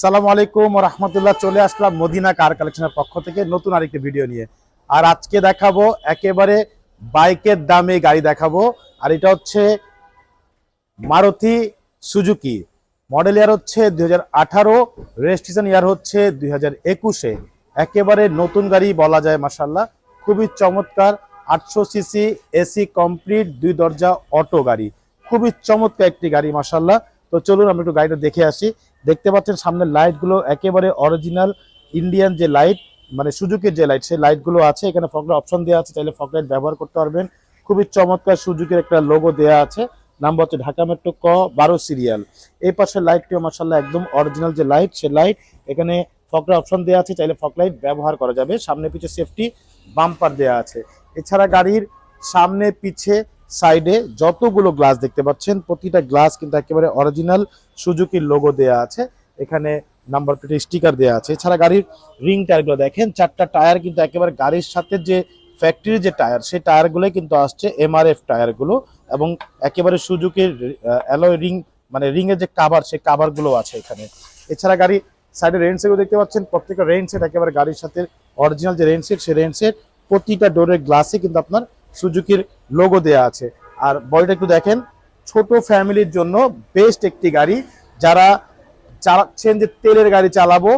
সালাম আলাইকুম রহমতুল্লাহ, চলে আসলাম মদিনা কার কালেকশনের পক্ষ থেকে নতুন আরেকটি ভিডিও নিয়ে। আর আজকে দেখাবো একেবারে বাইকের দামে গাড়ি দেখাবো, আর এটা হচ্ছে মারুতি সুজুকি। মডেল ইয়ার হচ্ছে দুই হাজার আঠারো, রেজিস্ট্রেশন ইয়ার হচ্ছে দুই হাজার একুশে। একেবারে নতুন গাড়ি বলা যায় মাসাল্লাহ খুবই চমৎকার, আটশো সিসি এসি কমপ্লিট, দুই দরজা অটো গাড়ি। খুবই চমৎকার একটি গাড়ি মাসাল্লাহ তো চলুন আমরা একটু গাড়িটা দেখে আসি। দেখতে পাচ্ছেন সামনের লাইটগুলো একেবারে অরিজিনাল ইন্ডিয়ান যে লাইট মানে সুজুকের যে লাইট সেই লাইটগুলো আছে। এখানে ফকলাইট অপশন দেওয়া আছে, চাইলে ফকলাইট ব্যবহার করতে পারবেন। খুবই চমৎকার সুজুকের একটা লোগো দেওয়া আছে। নাম্বার হচ্ছে ঢাকা মেট্রো ক বারো সিরিয়াল এই পাশে লাইটটিও মার্শাল্লাহ একদম অরিজিনাল যে লাইট সে লাইট এখানে ফকলাইট অপশন দেওয়া আছে, চাইলে ফকলাইট ব্যবহার করা যাবে। সামনে পিছে সেফটি বাম্পার দেওয়া আছে। এছাড়া গাড়ির সামনে পিছে সাইডে যতগুলো গ্লাস দেখতে পাচ্ছেন, প্রতিটা গ্লাস কিন্তু একেবারে অরিজিনাল সুজুকির লোগো দেওয়া আছে। এখানে নাম্বার প্লেটের স্টিকার দেওয়া আছে। এছাড়া গাড়ির রিং টায়ারগুলো দেখেন, চারটা টায়ার কিন্তু একেবারে গাড়ির সাথে যে ফ্যাক্টরির যে টায়ার সেই টায়ারগুলো কিন্তু আসছে এমআরএফ টায়ারগুলো এবং একেবারে সুজুকির অ্যালয় রিং মানে রিং এর যে কাভার সেই কাভারগুলো আছে এখানে। এছাড়া গাড়ি সাইডে রেন সেটও দেখতে পাচ্ছেন, প্রত্যেকটা রেন সেট একেবারে গাড়ির সাথে অরিজিনাল যে রেন সেট সেই রেন সেট প্রতিটা ডোরের গ্লাসে কিন্তু আপনার সুজুকির লোগো দেওয়া আছে। আর বডিটা একটু দেখেন, ছোট ফ্যামিলির জন্য বেস্ট একটি গাড়ি। যারা চালাচ্ছেন যে তেলের গাড়ি চালাবো,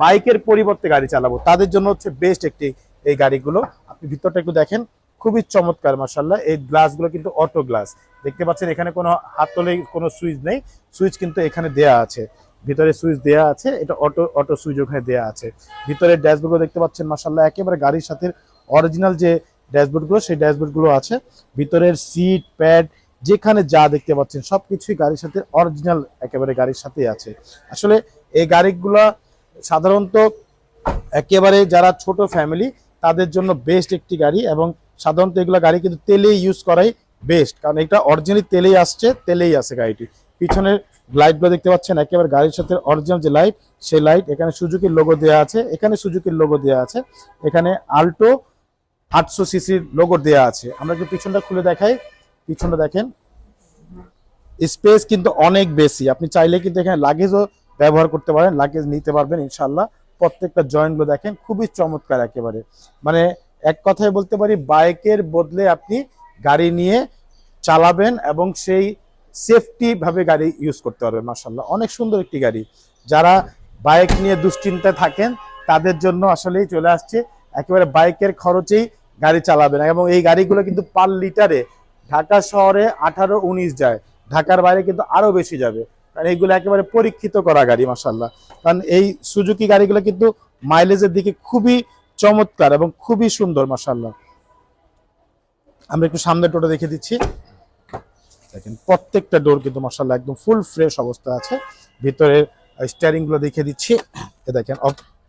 বাইকের পরিবর্তে গাড়ি চালাবো, তাদের জন্য হচ্ছে বেস্ট একটি এই গাড়িগুলো। আপনি ভিতরটা একটু দেখেন, খুবই চমৎকার মার্শাল্লাহ এই গ্লাসগুলো কিন্তু অটো গ্লাস দেখতে পাচ্ছেন, এখানে কোনো হাত তোলে কোনো সুইচ নেই। সুইচ কিন্তু এখানে দেয়া আছে। ভিতরে সুইচ দেয়া আছে, এটা অটো অটো সুইচ ওখানে দেয়া আছে। ভিতরে ড্যাশবোর্ডগুলো দেখতে পাচ্ছেন মাসাল্লাহ একেবারে গাড়ির সাথে অরিজিনাল যে ড্যাশবোর্ডগুলো, সেই ড্যাশবোর্ডগুলো আছে। ভিতরের সিট, প্যাড, যেখানে যা দেখতে পাচ্ছেন, সবকিছুই গাড়ির সাথে, অরিজিনাল একেবারে গাড়ির সাথেই আছে। আসলে এই গাড়িগুলা সাধারণত একেবারে যারা ছোট ফ্যামিলি, তাদের জন্য বেস্ট একটি গাড়ি এবং সাধারণত এগুলো গাড়ি কিন্তু তেলেই ইউজ করাই বেস্ট। কারণ এটা অরিজিনালি তেলেই আসছে, তেলেই আছে গাড়িটি। পিছনের লাইটগুলো দেখতে পাচ্ছেন, একেবারে গাড়ির সাথে অরিজিনাল যে লাইট, সেই লাইট, এখানে সুজুকির লোগো দেওয়া আছে, এখানে সুজুকির লোগো দেওয়া আছে, এখানে আল্টো আটশো সিসির লোগো দেওয়া আছে। আমরা একটু পিছনটা খুলে দেখাই। পিছনটা দেখেন। স্পেস কিন্তু অনেক বেশি। আপনি চাইলে কিন্তু এখানে লাগেজও ব্যবহার করতে পারেন লাগেজ নিতে পারবেন ইনশাল্লাহ প্রত্যেকটা জয়েন্টগুলো দেখেন, খুবই চমৎকার একেবারে। মানে এক কথায় বলতে পারি বাইকের বদলে আপনি গাড়ি নিয়ে চালাবেন এবং সেই সেফটি ভাবে গাড়ি ইউজ করতে পারবেন মার্শাল্লাহ অনেক সুন্দর একটি গাড়ি। যারা বাইক নিয়ে দুশ্চিন্তায় থাকেন, তাদের জন্য আসলেই চলে আসছে একেবারে বাইকের খরচেই গাড়ি চালাবেন এবং এই গাড়িগুলো কিন্তু পার লিটারে ঢাকা শহরে আঠারো উনিশ যায়। ঢাকার বাইরে কিন্তু আরও বেশি যাবে। কারণ এইগুলো একেবারে পরীক্ষিত করা গাড়ি মাসাল্লাহ কারণ এই সুজুকি গাড়িগুলো কিন্তু মাইলেজের দিকে খুবই চমৎকার এবং খুবই সুন্দর মাসাল্লাহ আমরা একটু সামনে টোটো দেখে দিচ্ছি। দেখেন, প্রত্যেকটা ডোর কিন্তু মাসাল্লাহ একদম ফুল ফ্রেশ অবস্থা আছে। ভিতরে স্টিয়ারিংগুলো দেখে দিচ্ছি। এ দেখেন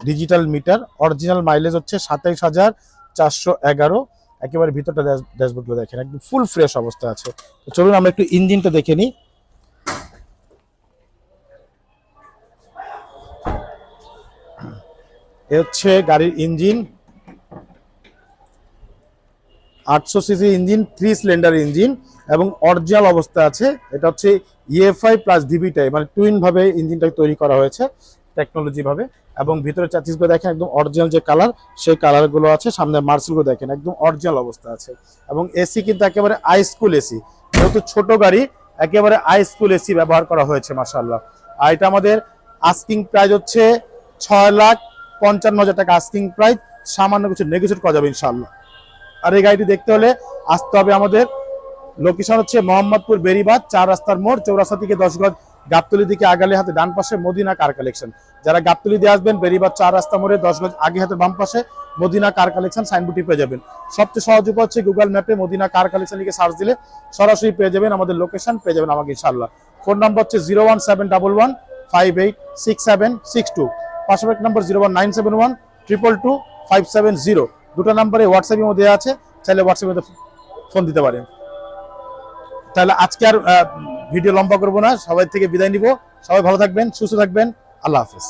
ডিজিটাল মিটার অরিজিনাল মাইলেজ হচ্ছে সাতাইশ হাজার চারশো এগারো। একেবারে ভিতরটা ড্যাশবোর্ডগুলো দেখেন, একদম ফুল ফ্রেশ অবস্থা আছে। চলুন আমরা একটু ইঞ্জিনটা দেখে নিই। এ হচ্ছে গাড়ির ইঞ্জিন আটশো CC engine three cylinder engine এবং অরিজিনাল অবস্থা আছে। এটা হচ্ছে ইএফআই প্লাস ডিবিটাই মানে টুইন ভাবে ইঞ্জিনটা তৈরি করা হয়েছে। টেকনোলজি ভাবে। এবং ভিতরে চাচিসগুলো দেখেন একদম অরিজিনাল যে কালার সেই কালারগুলো আছে। সামনে মার্সেলগুলো দেখেন, একদম অরিজিনাল অবস্থা আছে। এবং এসি কিন্তু একেবারে আই স্কুল এসি যেহেতু ছোট গাড়ি, একেবারে আই স্কুল এসি ব্যবহার করা হয়েছে মাসাল্লাহ আর এটা আমাদের আস্কিং প্রাইস হচ্ছে ছয় লাখ পঞ্চান্ন হাজার টাকা আস্কিং প্রাইস সামান্য কিছু নেগোসিয়েট করা যাবে ইনশাল্লাহ আর এই গাড়িটি দেখতে হলে আসতে হবে আমাদের লোকেশন হচ্ছে মোহাম্মদপুর বেরিবাদ চার রাস্তার মোড়, চৌরাস্তা থেকে দশ গাবতলি দিকে আগালে হাতে ডান পাশে মদিনা কার কালেকশন। যারা গাবতলি দিয়ে আসবেন বেরিবার চার রাস্তা মোড়ে দশ গজ আগে হাতে বাম পাশে মদিনা কার কালেকশন সাইনবোর্ডটি পেয়ে যাবেন। সবচেয়ে সহজ উপায় হচ্ছে গুগল ম্যাপে মদিনা কার কালেকশন লিখে সার্চ দিলে সরাসরি পেয়ে যাবেন, আমাদের লোকেশন পেয়ে যাবেন আমাকে ইনশাল্লাহ ফোন নাম্বার হচ্ছে zero one seven double one five eight six seven six two পাশাপাশি number zero one nine seven one triple two five seven zero দুটো নাম্বারে হোয়াটসঅ্যাপের মধ্যে আছে, চাইলে হোয়াটসঅ্যাপের মধ্যে ফোন দিতে পারেন। তাহলে আজকে আর ভিডিও লম্বা করব না, সবাই থেকে বিদায় নিব। সবাই ভালো থাকবেন, সুস্থ থাকবেন। আল্লাহ হাফেজ।